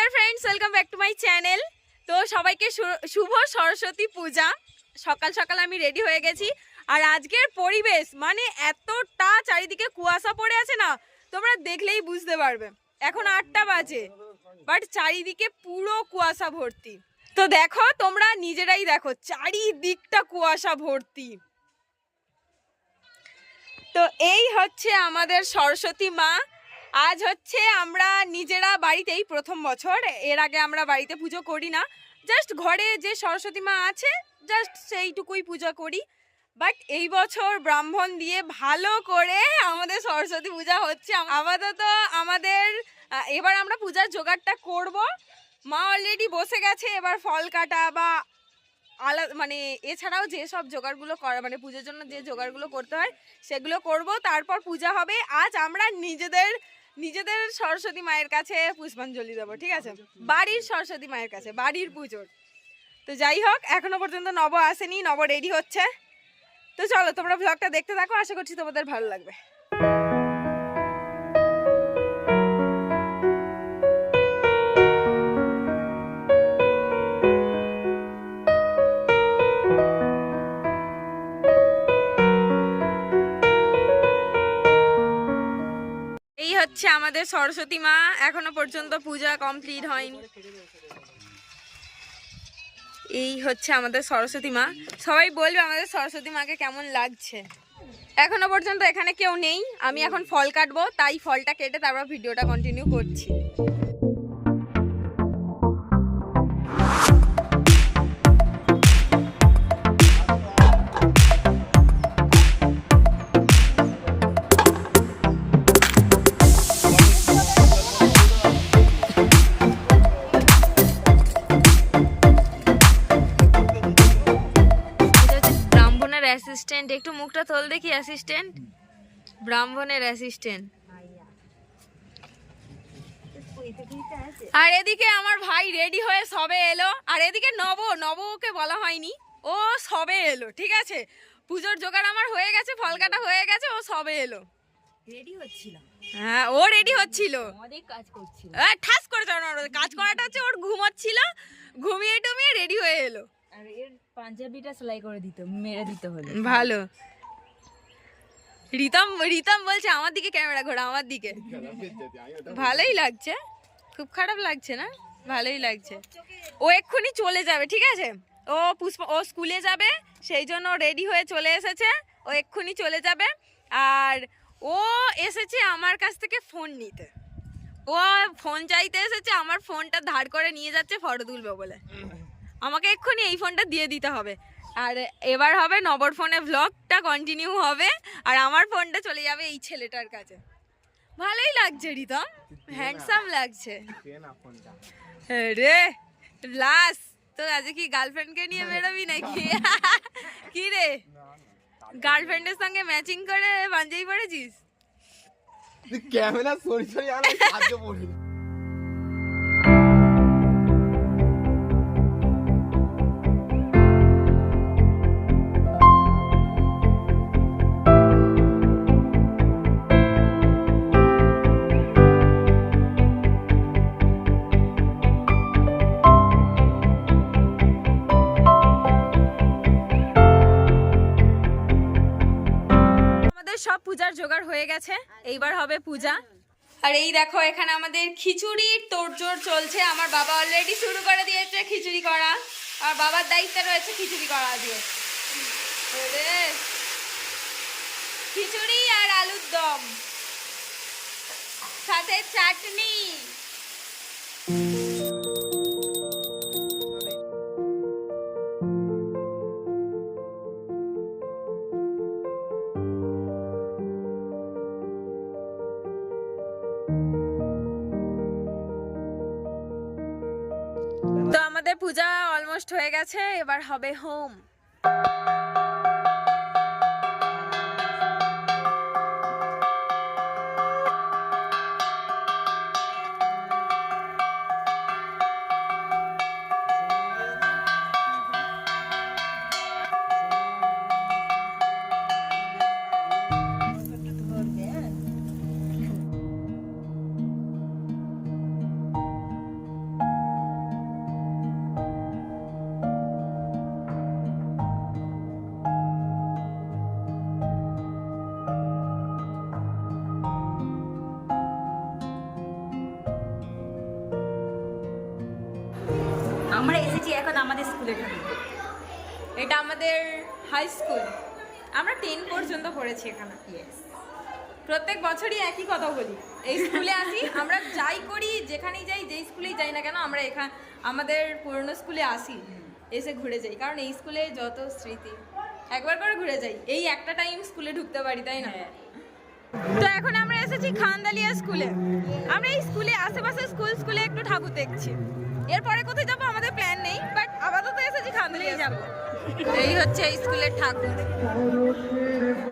Dear friends welcome back to my channel তো সবাইকে শুভ সরস্বতী পূজা। সকাল সকাল আমি রেডি হয়ে গেছি। আর আজকের পরিবেশ মানে এতটা চারিদিকে কুয়াশা পড়ে আছে না, তোমরা দেখলেই বুঝতে পারবে। এখন আটটা বাজে বাট চারিদিকে পুরো কুয়াশা ভর্তি। তো দেখো, তোমরা নিজেরাই দেখো, চারিদিকটা কুয়াশা ভর্তি। তো এই হচ্ছে আমাদের সরস্বতী মা। আজ হচ্ছে আমরা নিজেরা বাড়িতেই প্রথম বছর। এর আগে আমরা বাড়িতে পুজো করি না। জাস্ট ঘরে যে সরস্বতী মা আছে, জাস্ট সেইটুকুই পূজা করি। বাট এই বছর ব্রাহ্মণ দিয়ে ভালো করে আমাদের সরস্বতী পূজা হচ্ছে। আপাতত আমাদের এবার আমরা পূজার জোগাড়টা করব। মা অলরেডি বসে গেছে, এবার ফল কাটা বা আলাদা মানে এছাড়াও যে সব জোগাড়গুলো করা মানে পুজোর জন্য যে জোগাড়গুলো করতে হয়, সেগুলো করব। তারপর পূজা হবে। আজ আমরা নিজেদের নিজেদের সরস্বতী মায়ের কাছে পুষ্পাঞ্জলি দেবো ঠিক আছে? বাড়ির সরস্বতী মায়ের কাছে বাড়ির পুজোর। তো যাই হোক এখনও পর্যন্ত নব আসেনি নব রেডি হচ্ছে। তো চলো তোমরা ব্লগটা দেখতে থাকো আশা করছি তোমাদের ভালো লাগবে। হচ্ছে আমাদের সরস্বতী মা। এখনও পর্যন্ত পূজা কমপ্লিট হয়নি। এই হচ্ছে আমাদের সরস্বতী মা। সবাই বলবে আমাদের সরস্বতী মাকে কেমন লাগছে। এখনও পর্যন্ত এখানে কেউ নেই। আমি এখন ফল কাটবো, তাই ফলটা কেটে তারপর ভিডিওটা কন্টিনিউ করছি। অ্যাসিস্ট্যান্ট একটু মুখটা তোল দেখি অ্যাসিস্ট্যান্ট ব্রাহ্মণের অ্যাসিস্ট্যান্ট আর এদিকে আমার ভাই রেডি হয়ে সবে এলো। আর এদিকে নব নবকে বলা হয়নি। ও সবে এলো ঠিক আছে? পুজোর জোগাড় আমার হয়ে গেছে ফল কাটা হয়ে গেছে ও সবে এলো। রেডি হচ্ছিল? হ্যাঁ ও রেডি হচ্ছিল। অনেক কাজ করছিলাম আহ, ঠাস করে কাজ করাটা হচ্ছে ওর ঘুমাচ্ছিল ঘুমিয়ে টুমিয়ে রেডি হয়ে এলো। আর এর পাঞ্জাবিটা সেলাই করে দিত, মেরে দিতে হলো। ভালো। রিতম রিতম বলছে, আমার দিকে ক্যামেরা ঘোরা আমার দিকে। ভালোই লাগছে। খুব খারাপ লাগছে না? ভালোই লাগছে। ও এক্ষুনি চলে যাবে, ঠিক আছে? ও পুষ্প, ও স্কুলে যাবে, সেই জন্য রেডি হয়ে চলে এসেছে। ও এক্ষুনি চলে যাবে। আর ও এসেছে আমার কাছ থেকে ফোন নিতে। ও ফোন চাইতে এসেছে, আমার ফোনটা ধার করে নিয়ে যাচ্ছে ফটো তুলবে বলে। আমাকে এক্ষুনি এই ফোনটা দিয়ে দিতে হবে। আর এবার হবে নবর ফোনে ভ্লগটা কন্টিনিউ হবে আর আমার ফোনটা চলে যাবে এই ছেলেটার কাছে। ভালোই লাগছে রিতম। হ্যান্ডসাম লাগছে। রে লাস তো আজকে কি গার্লফ্রেন্ডকে নিয়ে বেরোবি নাকি? কি রে? গার্লফ্রেন্ডের সঙ্গে ম্যাচিং করে পাঞ্জাবি পরেছিস ক্যামেরা সরি সরি আমার সাহায্য পড়ে সব পূজার জোগাড় হয়ে গেছে। এইবার হবে পূজা। আর এই দেখো, এখানে আমাদের খিচুড়ির তোড়জোড় চলছে। আমার বাবা অলরেডি শুরু করে দিয়েছে খিচুড়ি করা। আর বাবার দায়িত্বে রয়েছে খিচুড়ি করা দিয়ে। খিচুড়ি আর আলুর দম। সাথে চাটনি। আমাদের পূজা অলমোস্ট হয়ে গেছে এবার হবে হোম এসেছি এখন আমাদের স্কুলে এটা আমাদের হাই স্কুল আমরা টেন পর্যন্ত পড়েছি এখানে। প্রত্যেক বছরই একই কথা বলি। এই স্কুলে আসি আমরা যাই করি যেখানেই যাই যেই স্কুলেই যাই না কেন আমরা এখান আমাদের পুরনো স্কুলে আসি এসে ঘুরে যাই। কারণ এই স্কুলে যত স্মৃতি একবার করে ঘুরে যাই। এই একটা টাইম স্কুলে ঢুকতে পারি তাই না? তো এখন আমরা এসেছি খানদালিয়া স্কুলে। আমরা এই স্কুলে আশেপাশে স্কুল স্কুলে একটু ঠাকুর দেখছি। এরপরে কোথায় যাব? আমাদের প্ল্যান নেই বাট আপাতত এসেছি খানদালিয়া যাব। এই হচ্ছে স্কুলের ঠাকুর।